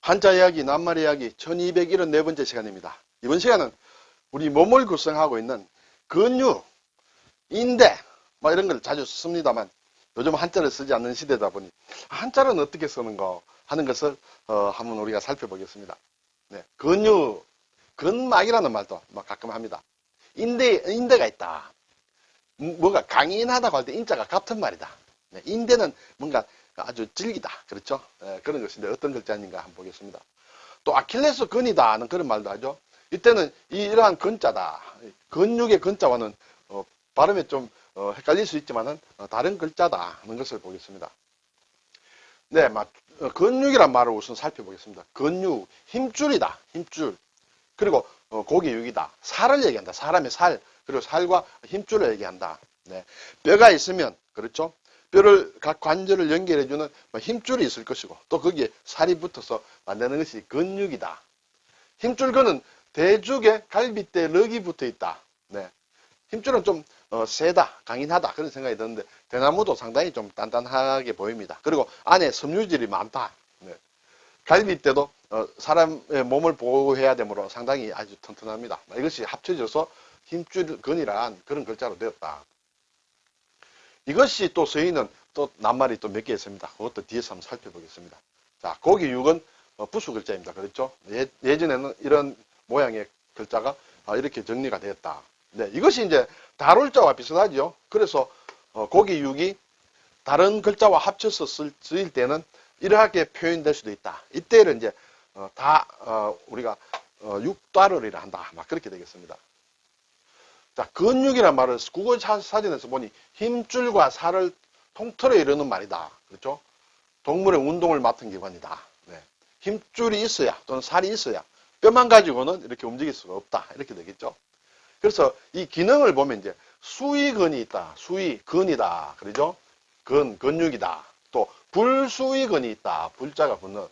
한자 이야기, 낱말 이야기 1274번째 시간입니다. 이번 시간은 우리 몸을 구성하고 있는 근육, 인대, 뭐 이런 걸 자주 씁니다만 요즘 한자를 쓰지 않는 시대다 보니 한자는 어떻게 쓰는가 하는 것을 어, 한번 우리가 살펴보겠습니다. 네, 근육, 근막이라는 말도 막 가끔 합니다. 인대, 인대가 있다. 음, 뭐가 강인하다고 할 때 인자가 같은 말이다. 네, 인대는 뭔가 아주 질기다. 그렇죠? 예, 그런 것인데 어떤 글자인가 한번 보겠습니다. 또 아킬레스 근이다 하는 그런 말도 하죠. 이때는 이 이러한 근자다. 근육의 근자와는 어, 발음에 좀 어, 헷갈릴 수 있지만은 어, 다른 글자다 하는 것을 보겠습니다. 네, 막 어, 근육이란 말을 우선 살펴보겠습니다. 근육, 힘줄이다. 힘줄. 그리고 어, 고기 육이다. 살을 얘기한다. 사람의 살, 그리고 살과 힘줄을 얘기한다. 네. 뼈가 있으면 그렇죠. 뼈를 각 관절을 연결해주는 뭐 힘줄이 있을 것이고 또 거기에 살이 붙어서 만드는 것이 근육이다. 힘줄근은 대죽에 갈비대 럭이 붙어 있다. 네. 힘줄은 좀 어, 세다, 강인하다 그런 생각이 드는데 대나무도 상당히 좀 단단하게 보입니다. 그리고 안에 섬유질이 많다. 네. 갈비대도 어, 사람의 몸을 보호해야 되므로 상당히 아주 튼튼합니다. 이것이 합쳐져서 힘줄근이란 그런 글자로 되었다. 이것이 또 서인은 또 낱말이 또 몇 개 있습니다. 그것도 뒤에서 한번 살펴보겠습니다. 자, 고기 육은 어, 부수 글자입니다. 그렇죠? 예, 예전에는 이런 모양의 글자가 아, 이렇게 정리가 되었다. 네, 이것이 이제 다룰자와 비슷하죠. 그래서 어, 고기 육이 다른 글자와 합쳐서 쓸, 쓰일 때는 이렇게 표현될 수도 있다. 이때를 이제 어, 다 어, 우리가 어, 육다르리라 한다. 막 그렇게 되겠습니다. 자, 근육이란 말을 국어 사- 사전에서 보니 힘줄과 살을 통틀어 이루는 말이다. 그렇죠? 동물의 운동을 맡은 기관이다. 네. 힘줄이 있어야 또는 살이 있어야 뼈만 가지고는 이렇게 움직일 수가 없다. 이렇게 되겠죠. 그래서 이 기능을 보면 이제 수위근이 있다. 수위근이다. 그러죠? 근, 근육이다. 또 불수위근이 있다. 불자가 붙는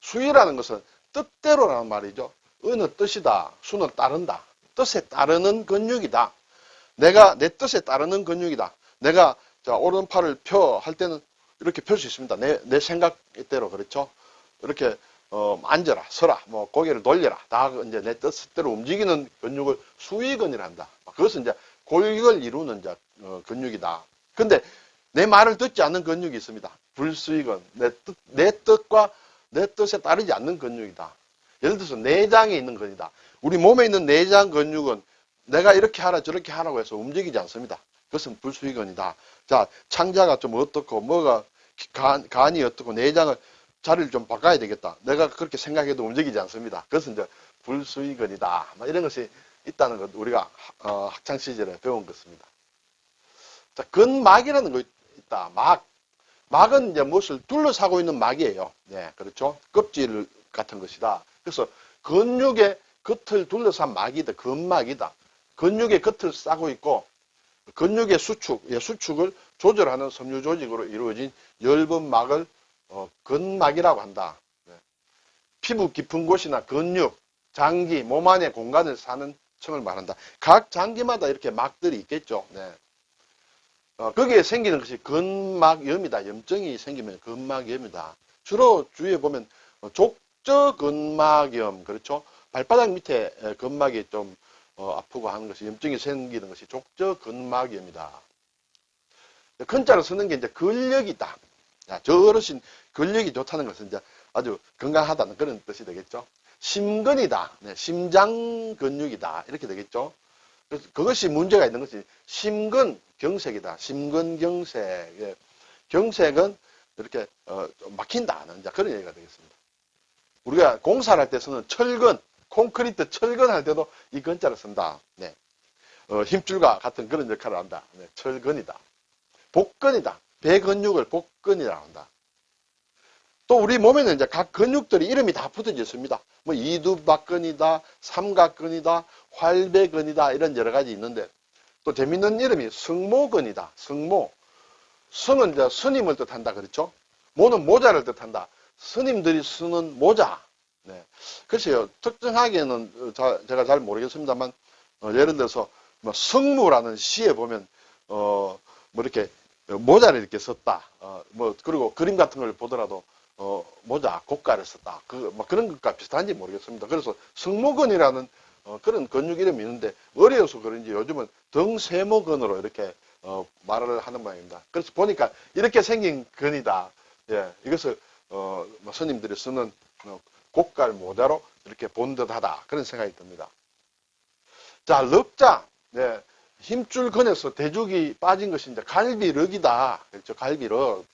수위라는 것은 뜻대로라는 말이죠. 어느 뜻이다. 수는 따른다. 뜻에 따르는 근육이다. 내가 내 뜻에 따르는 근육이다. 내가 자, 오른팔을 펴 할 때는 이렇게 펼 수 있습니다. 내, 내 생각대로 그렇죠. 이렇게 어, 앉아라, 서라, 뭐 고개를 돌려라. 다 이제 내 뜻대로 움직이는 근육을 수위근이라 한다. 그것은 이제 골격을 이루는 이제 어, 근육이다. 근데 내 말을 듣지 않는 근육이 있습니다. 불수위근. 내 뜻, 내 뜻과 내 뜻에 따르지 않는 근육이다. 예를 들어서 내장에 있는 근이다. 우리 몸에 있는 내장 근육은 내가 이렇게 하라 저렇게 하라고 해서 움직이지 않습니다. 그것은 불수위근이다. 자, 창자가 좀 어떻고 뭐가 간, 간이 어떻고 내장을 자리를 좀 바꿔야 되겠다. 내가 그렇게 생각해도 움직이지 않습니다. 그것은 이제 불수위근이다. 뭐 이런 것이 있다는 것 우리가 어, 학창 시절에 배운 것입니다. 자, 근막이라는 거 있다. 막. 막은 이제 무엇을 둘러싸고 있는 막이에요. 네, 그렇죠. 껍질 같은 것이다. 그래서 근육의 겉을 둘러싼 막이다. 근막이다. 근육의 겉을 싸고 있고 근육의 수축, 예, 수축을 조절하는 섬유 조직으로 이루어진 엷은 막을 어, 근막이라고 한다. 네. 피부 깊은 곳이나 근육, 장기, 몸 안의 공간을 사는 층을 말한다. 각 장기마다 이렇게 막들이 있겠죠. 네. 어, 거기에 생기는 것이 근막염이다. 염증이 생기면 근막염이다. 주로 주위에 보면 어, 족저근막염, 그렇죠? 발바닥 밑에 에, 근막이 좀 어, 아프고 하는 것이 염증이 생기는 것이 족저근막염이다. 근자로 쓰는 게 이제 근력이다. 자, 저 어르신 근력이 좋다는 것은 이제 아주 건강하다는 그런 뜻이 되겠죠. 심근이다. 네, 심장 근육이다. 이렇게 되겠죠. 그래서 그것이 문제가 있는 것이 심근 경색이다. 심근 경색. 예. 경색은 이렇게 어, 이제 그런 얘기가 되겠습니다. 우리가 공사를 할 때 쓰는 철근, 콘크리트 철근 할 때도 이 근자를 쓴다. 네. 어, 힘줄과 같은 그런 역할을 한다. 네, 철근이다. 복근이다. 배 근육을 복근이라고 한다. 또 우리 몸에는 이제 각 근육들이 이름이 다 붙어져 있습니다. 뭐 이두박근이다, 삼각근이다, 활배근이다 이런 여러 가지 있는데 또 재밌는 이름이 승모근이다. 승모. 승은 이제 스님을 뜻한다 그렇죠? 모는 모자를 뜻한다. 스님들이 쓰는 모자. 네. 글쎄요 특정하게는 어, 자- 제가 잘 모르겠습니다만 어, 예를 들어서 뭐 승무라는 시에 보면 어 뭐 이렇게 모자를 이렇게 썼다. 어, 뭐 그리고 그림 같은 걸 보더라도 어, 모자, 고가를 썼다. 그, 뭐 그런 것과 비슷한지 모르겠습니다. 그래서 승모근이라는 어, 그런 근육 이름이 있는데 어려서 그런지 요즘은 등세모근으로 이렇게 어, 말을 하는 모양입니다. 그래서 보니까 이렇게 생긴 근이다. 예, 이것을 어, 뭐 스님들이 쓰는 어, 고깔 모자로 이렇게 본 듯하다. 그런 생각이 듭니다. 자, 럭자. 네, 힘줄 근에서 대죽이 빠진 것이 이제 갈비럭이다. 그렇죠. 갈비럭.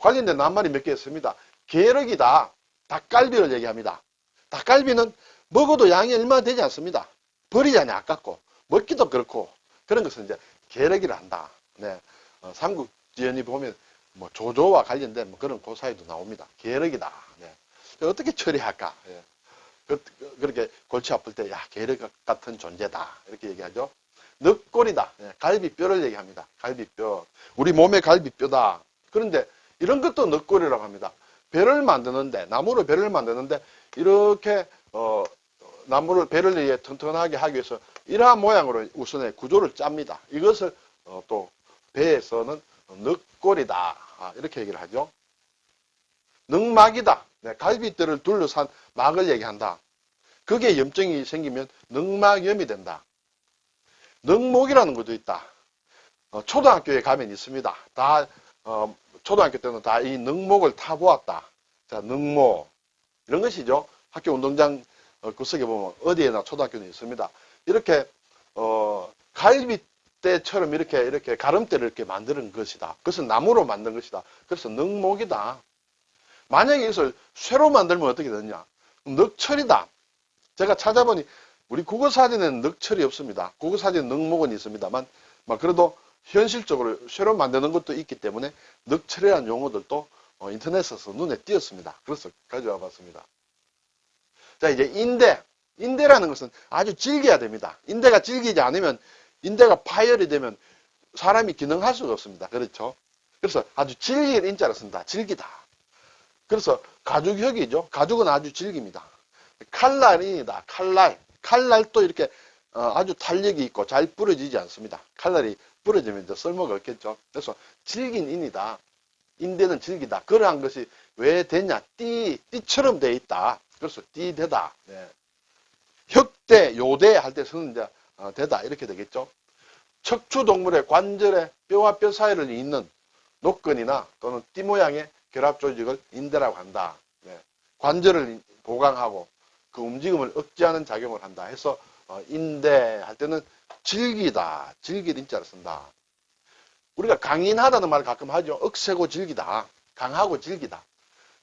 관련된 낱말이 몇 개 있습니다. 게럭이다. 닭갈비를 얘기합니다. 닭갈비는 먹어도 양이 얼마 되지 않습니다. 버리자니 아깝고 먹기도 그렇고 그런 것은 이제 게럭이라 한다. 네, 어, 삼국지연이 보면 뭐 조조와 관련된 뭐 그런 고사에도 나옵니다. 게럭이다. 네. 어떻게 처리할까? 예. 그, 렇게 골치 아플 때, 야, 게르 같은 존재다. 이렇게 얘기하죠. 늑골이다. 예, 갈비뼈를 얘기합니다. 갈비뼈. 우리 몸의 갈비뼈다. 그런데 이런 것도 늑골이라고 합니다. 배를 만드는데, 나무로 배를 만드는데, 이렇게, 어, 나무를, 배를 위해 튼튼하게 하기 위해서 이러한 모양으로 우선에 구조를 짭니다. 이것을 어, 또 배에서는 늑골이다. 아, 이렇게 얘기를 하죠. 늑막이다. 네, 갈비뼈를 둘러싼 막을 얘기한다. 그게 염증이 생기면 늑막염이 된다. 늑목이라는 것도 있다. 어, 초등학교에 가면 있습니다. 다 어, 초등학교 때는 다 이 늑목을 타보았다. 자, 늑목 이런 것이죠. 학교 운동장 어, 구석에 보면 어디에나 초등학교는 있습니다. 이렇게 어, 갈비뼈처럼 이렇게 이렇게 가름대를 이렇게 만드는 것이다. 그것은 나무로 만든 것이다. 그래서 늑목이다. 만약에 이것을 쇠로 만들면 어떻게 되느냐? 늑철이다. 제가 찾아보니 우리 국어사전에는 늑철이 없습니다. 국어사전에 늑목은 있습니다만 막 그래도 현실적으로 쇠로 만드는 것도 있기 때문에 늑철이라는 용어들도 어, 인터넷에서 눈에 띄었습니다. 그래서 가져와 봤습니다. 자 이제 인대. 인대라는 것은 아주 질겨야 됩니다. 인대가 질기지 않으면 인대가 파열이 되면 사람이 기능할 수가 없습니다. 그렇죠? 그래서 아주 질길 인자를 쓴다. 질기다. 그래서 가죽혁이죠. 가죽은 아주 질깁니다. 칼날이다. 칼날. 칼날도 이렇게 어, 아주 탄력이 있고 잘 부러지지 않습니다. 칼날이 부러지면 이제 쓸모가 없겠죠. 그래서 질긴 인이다. 인대는 질기다. 그러한 것이 왜 되냐? 띠, 띠처럼 돼 있다. 그래서 띠되다. 네. 혁대, 요대 할 때 쓰는 이제 어, 되다. 이렇게 되겠죠. 척추동물의 관절의 뼈와 뼈 사이를 잇는 노끈이나 또는 띠 모양의 결합 조직을 인대라고 한다. 네. 관절을 보강하고 그 움직임을 억제하는 작용을 한다 해서 어, 인대 할 때는 질기다, 질길 인자를 쓴다. 우리가 강인하다는 말을 가끔 하죠. 억세고 질기다, 강하고 질기다.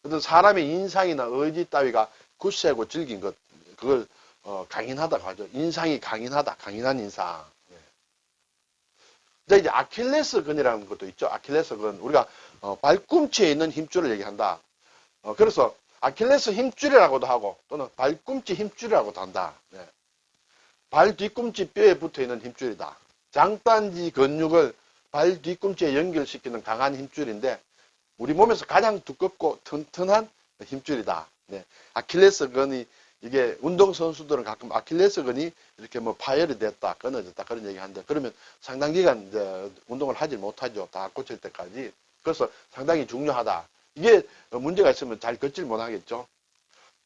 어떤 사람의 인상이나 의지 따위가 굳세고 질긴 것, 그걸 어, 강인하다고 하죠. 인상이 강인하다, 강인한 인상. 네. 이제 아킬레스근이라는 것도 있죠. 아킬레스근. 우리가 어, 발꿈치에 있는 힘줄을 얘기한다. 어, 그래서 아킬레스 힘줄이라고도 하고 또는 발꿈치 힘줄이라고도 한다. 네. 발 뒤꿈치 뼈에 붙어 있는 힘줄이다. 장단지 근육을 발 뒤꿈치에 연결시키는 강한 힘줄인데 우리 몸에서 가장 두껍고 튼튼한 힘줄이다. 네. 아킬레스건이 이게 운동선수들은 가끔 아킬레스건이 이렇게 뭐 파열이 됐다, 끊어졌다 그런 얘기 하는데 그러면 상당 기간 이제 운동을 하지 못하죠. 다 고칠 때까지. 그래서 상당히 중요하다. 이게 문제가 있으면 잘 걷질 못하겠죠.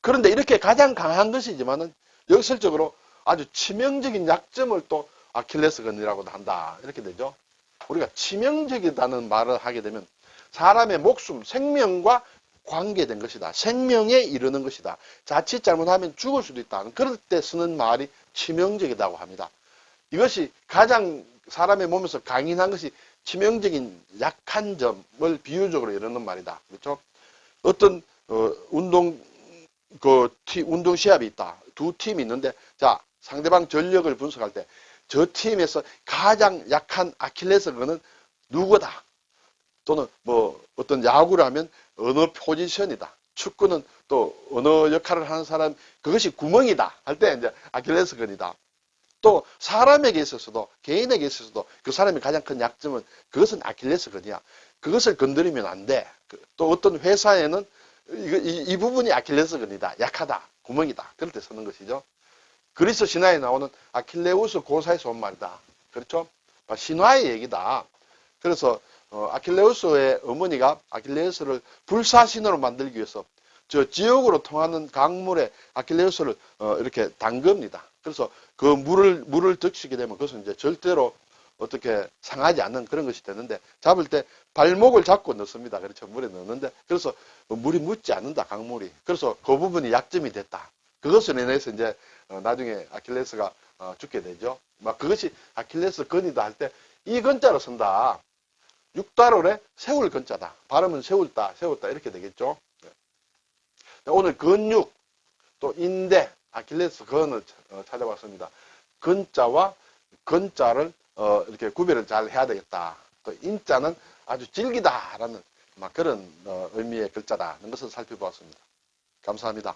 그런데 이렇게 가장 강한 것이지만은 역설적으로 아주 치명적인 약점을 또 아킬레스건이라고도 한다. 이렇게 되죠. 우리가 치명적이다는 말을 하게 되면 사람의 목숨, 생명과 관계된 것이다. 생명에 이르는 것이다. 자칫 잘못하면 죽을 수도 있다. 그럴 때 쓰는 말이 치명적이라고 합니다. 이것이 가장 사람의 몸에서 강인한 것이 치명적인 약한 점을 비유적으로 이르는 말이다. 그렇죠? 어떤 어, 운동 그 팀, 운동 시합이 있다. 두 팀이 있는데 자 상대방 전력을 분석할 때 저 팀에서 가장 약한 아킬레스건은 누구다. 또는 뭐 어떤 야구를 하면 어느 포지션이다. 축구는 또 어느 역할을 하는 사람 그것이 구멍이다 할 때 이제 아킬레스건이다. 또 사람에게 있어서도 개인에게 있어서도 그 사람의 가장 큰 약점은 그것은 아킬레스건이야. 그것을 건드리면 안 돼. 그또 어떤 회사에는 이, 이, 이 부분이 아킬레스건이다. 약하다. 구멍이다. 그럴 때 쓰는 것이죠. 그리스 신화에 나오는 아킬레우스 고사에서 온 말이다. 그렇죠? 신화의 얘기다. 그래서 어, 아킬레우스의 어머니가 아킬레우스를 불사신으로 만들기 위해서 저 지옥으로 통하는 강물에 아킬레우스를 어, 이렇게 담급니다. 그래서 그 물을 물을 적시게 되면 그것은 이제 절대로 어떻게 상하지 않는 그런 것이 되는데 잡을 때 발목을 잡고 넣습니다. 그렇죠. 물에 넣는데 그래서 물이 묻지 않는다. 강물이. 그래서 그 부분이 약점이 됐다. 그것을 인해서 이제 어, 나중에 아킬레스가 어, 죽게 되죠. 막 그것이 아킬레스 건이다 할 때 이 건자로 쓴다. 육달월에 세울 건자다. 발음은 세울다, 세웠다 이렇게 되겠죠. 네. 오늘 근육 또 인대 아킬레스 건을 어, 찾아봤습니다. 건자와 건자를 어, 이렇게 구별을 잘 해야 되겠다. 또 인자는 아주 질기다라는 막 그런 어, 의미의 글자다는 것을 살펴보았습니다. 감사합니다.